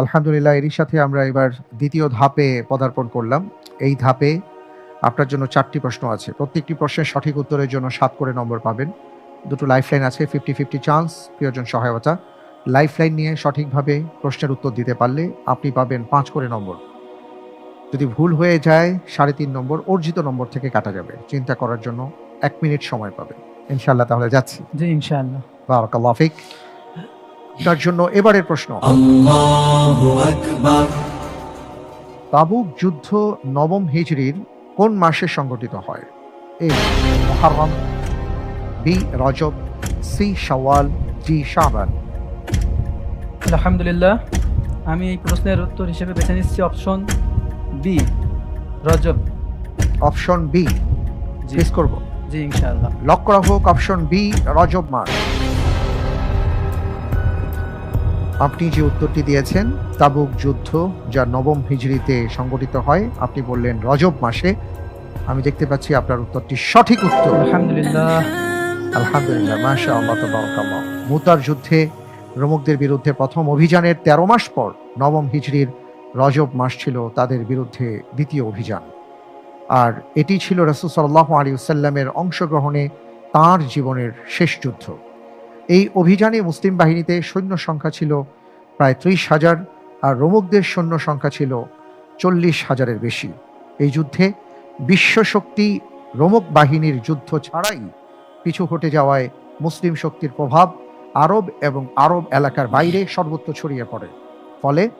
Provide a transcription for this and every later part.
আলহামদুলিল্লাহ এরই সাথে আমরা এবার দ্বিতীয় ধাপে পদার্পণ করলাম। এই ধাপে আপনার জন্য চারটি প্রশ্ন আছে। প্রত্যেকটি প্রশ্নের সঠিক উত্তরের জন্য সাত করে নম্বর পাবেন। দুটো লাইফলাইন আছে ফিফটি ফিফটি চান্স প্রিয়জন সহায়তা। লাইফলাইন নিয়ে সঠিকভাবে প্রশ্নের উত্তর দিতে পারলে আপনি পাবেন পাঁচ করে নম্বর। যদি ভুল হয়ে যায় সাড়ে তিন নম্বর অর্জিত নম্বর থেকে কাটা যাবে। চিন্তা করার জন্য এক মিনিট সময় পাবে ইনশাল্লাহ তাহলে যাচ্ছি। জি ইনশাআল্লাহ। বারাকাল্লাহ ফিক। তার জন্য এবারের প্রশ্ন। তাবুক যুদ্ধ নবম হিজড়ির কোন মাসে সংগঠিত হয়? A Muharram B Rajab C Shawwal জি শাহবান আলহামদুলিল্লাহ আমি এই প্রশ্নের উত্তর হিসেবে বেছে নিচ্ছি option B Rajab. Option B জিজ্ঞেস করব। জি ইনশাআল্লাহ। লক করা হোক অপশন বি রজব মাস। আপনি যে উত্তরটি দিয়েছেন তাবুক যুদ্ধ যা নবম হিজড়িতে সংগঠিত হয় আপনি বললেন রজব মাসে। আমি দেখতে পাচ্ছি আপনার উত্তরটি সঠিক উত্তর। আলহামদুলিল্লাহ। আলহামদুলিল্লাহ মাশা আল্লাহ তাবারাকাল্লাহ। মুতার যুদ্ধে রোমকদের বিরুদ্ধে প্রথম অভিযানের তেরো মাস পর নবম হিজড়ির রজব মাস ছিল তাদের বিরুদ্ধে দ্বিতীয় অভিযান। আর এটি ছিল রসুল সাল্লাহ আলী সাল্লামের অংশগ্রহণে তাঁর জীবনের শেষ যুদ্ধ। এই অভিযানে মুসলিম বাহিনীতে সৈন্য সংখ্যা ছিল প্রায় ত্রিশ হাজার আর রোমকদের সৈন্য সংখ্যা ছিল চল্লিশ হাজারের বেশি। এই যুদ্ধে বিশ্বশক্তি রোমক বাহিনীর যুদ্ধ ছাড়াই পিছু হটে যাওয়ায় মুসলিম শক্তির প্রভাব আরব এবং আরব এলাকার বাইরে সর্বত্র ছড়িয়ে পড়ে। ফলে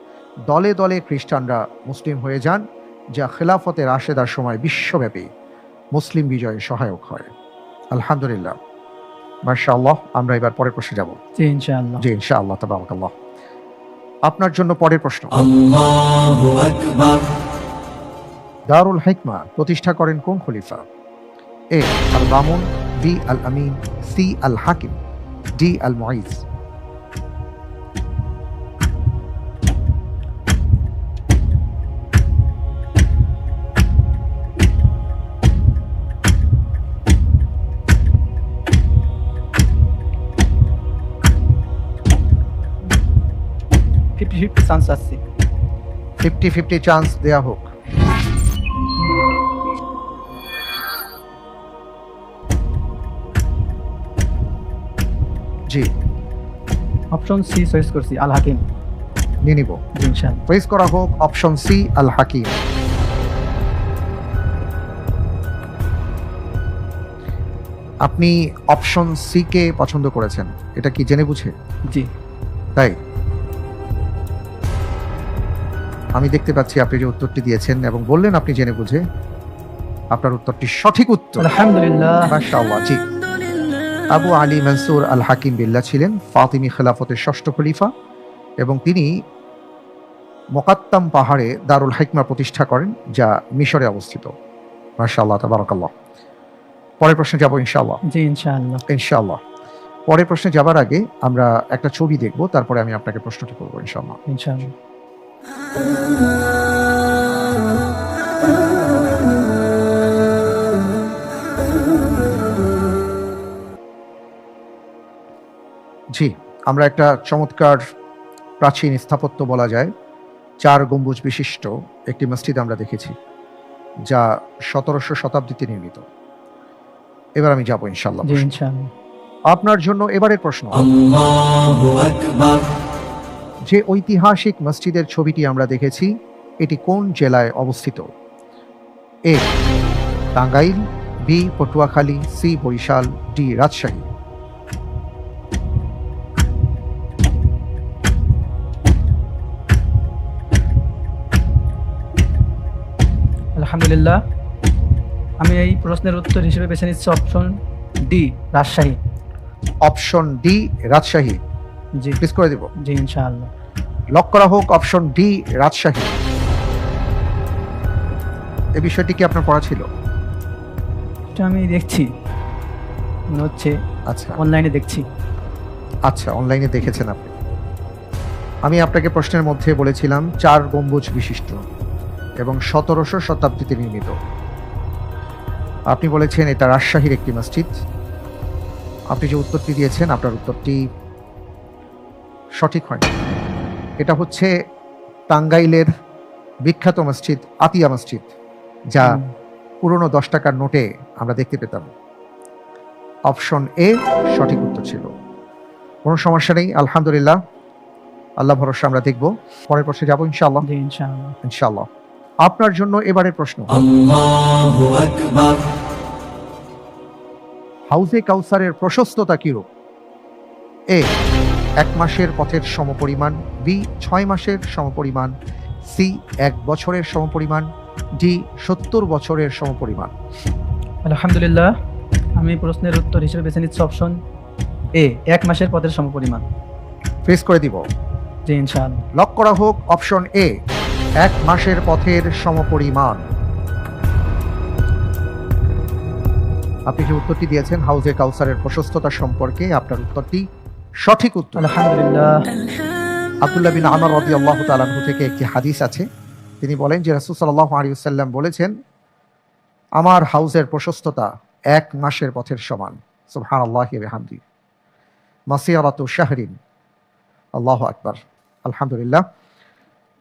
দলে দলে খ্রিস্টানরা মুসলিম হয়ে যান, যা খেলাফতে রাশেদার সময় বিশ্বব্যাপী মুসলিম বিজয়ে সহায়ক হয়। আলহামদুলিল্লাহ। মার্শাল্লাহ আমরা এবার পরের প্রশ্নে যাব। জি ইনশাআল্লাহ। জি ইনশাআল্লাহ আপনার জন্য পরের প্রশ্ন। দারুল হেকমা প্রতিষ্ঠা করেন কোন খলিফা? এ আল বামুন বি আল আমিন সি আল হাকিম ডি আল মুইজ ফিফটি ফিফটি চান্স আছে। ফিফটি ফিফটি চান্স দেয়া হোক। জি। অপশন সি চয়েস করছি আল হাকিম। নিয়ে নিব। ইনশাআল্লাহ। করা হোক অপশন সি আল হাকিম। আপনি অপশন সি কে পছন্দ করেছেন এটা কি জেনে বুঝে? জি। তাই? আমি দেখতে পাচ্ছি আপনি যে উত্তরটি দিয়েছেন এবং বললেন আপনি জেনে বুঝে আপনার উত্তরটি সঠিক উত্তর। আলহামদুলিল্লাহ। মাশাআল্লাহ জি। আবু আলী মনসুর আল হাকিম বিল্লাহ ছিলেন ফাতিমি খেলাফতের ষষ্ঠ খলিফা এবং তিনি মোকাত্তাম পাহাড়ে দারুল হাইকমা প্রতিষ্ঠা করেন যা মিশরে অবস্থিত। মাশাআল্লাহ তাবারাকাল্লাহ। পরের প্রশ্নে যাব ইনশাআল্লাহ। জি ইনশাআল্লাহ। ইনশাআল্লাহ। পরের প্রশ্নে যাবার আগে আমরা একটা ছবি দেখব তারপরে আমি আপনাকে প্রশ্নটি করব ইনশাআল্লাহ। ইনশাআল্লাহ। জি আমরা একটা চমৎকার প্রাচীন স্থাপত্য বলা যায়। চার গম্বুজ বিশিষ্ট একটি মসজিদ আমরা দেখেছি যা সতেরোশো শতাব্দীতে নির্মিত। এবার আমি যাব ইনশাল্লাহ আপনার জন্য এবারের প্রশ্ন। যে ঐতিহাসিক মসজিদের ছবিটি আমরা দেখেছি এটি কোন জেলায় অবস্থিত? A. Tangail B. Patuakhali C. Barishal D. Rajshahi. আলহামদুলিল্লাহ। আমি এই প্রশ্নের উত্তর হিসেবে বেছে নিচ্ছি option D Rajshahi. Option D Rajshahi. G. Please করে দিব। জি ইনশাআল্লাহ। লক করা হোক অপশন ডি রাজশাহী। এই বিষয়টি কি আপনার পড়া ছিল? এটা আমি দেখছি। মনে হচ্ছে আচ্ছা। অনলাইনে দেখছি। আচ্ছা অনলাইনে দেখেছেন আপনি। আমি আপনাকে প্রশ্নের মধ্যে বলেছিলাম চার গম্বুজ বিশিষ্ট এবং সতেরোশো শতাব্দীতে নির্মিত। আপনি বলেছেন এটা রাজশাহীর একটি মসজিদ। আপনি যে উত্তরটি দিয়েছেন আপনার উত্তরটি সঠিক হয়। এটা হচ্ছে টাঙ্গাইলের বিখ্যাত মসজিদ আতিয়া মসজিদ যা পুরনো দশ টাকার নোটে আমরা দেখতে পেতাম। অপশন এ সঠিক উত্তর ছিল। কোনো সমস্যা নেই আলহামদুলিল্লাহ। আল্লাহ ভরসা আমরা দেখব। পরের প্রশ্নে যাব ইনশাআল্লাহ? ইনশাআল্লাহ। আপনার জন্য এবারে প্রশ্ন। হাউজে কাউসারের প্রশস্ততা কিরূপ? এ এক মাসের পথের সমপরিমাণ বি ছয় মাসের সমপরিমাণ সি এক বছরের সমপরিমাণ ডি সত্তর বছরের সমপরিমাণ। আলহামদুলিল্লাহ আমি প্রশ্নের উত্তর হিসেবে বেছে নিচ্ছি অপশন এ এক মাসের পথের সমপরিমাণ। ফেস করে দিব। জি ইনশাআল্লাহ। লক করা হোক অপশন এ এক মাসের পথের সমপরিমাণ। আপনি যে উত্তরটি দিয়েছেন হাউজে কাউসারের প্রশস্ততা সম্পর্কে আপনার উত্তরটি সঠিক উত্তর। আলহামদুলিল্লাহ। আব্দুল্লাহ বিন আমর রবি আল্লাহ তালাহু থেকে একটি হাদিস আছে। তিনি বলেন যে রাসুল সাল্লাহ আলিউসাল্লাম বলেছেন আমার হাউসের প্রশস্ততা এক মাসের পথের সমান। সুবহান আল্লাহ হামদি মাসিয়ারাত শাহরিন। আল্লাহ আকবর। আলহামদুলিল্লাহ।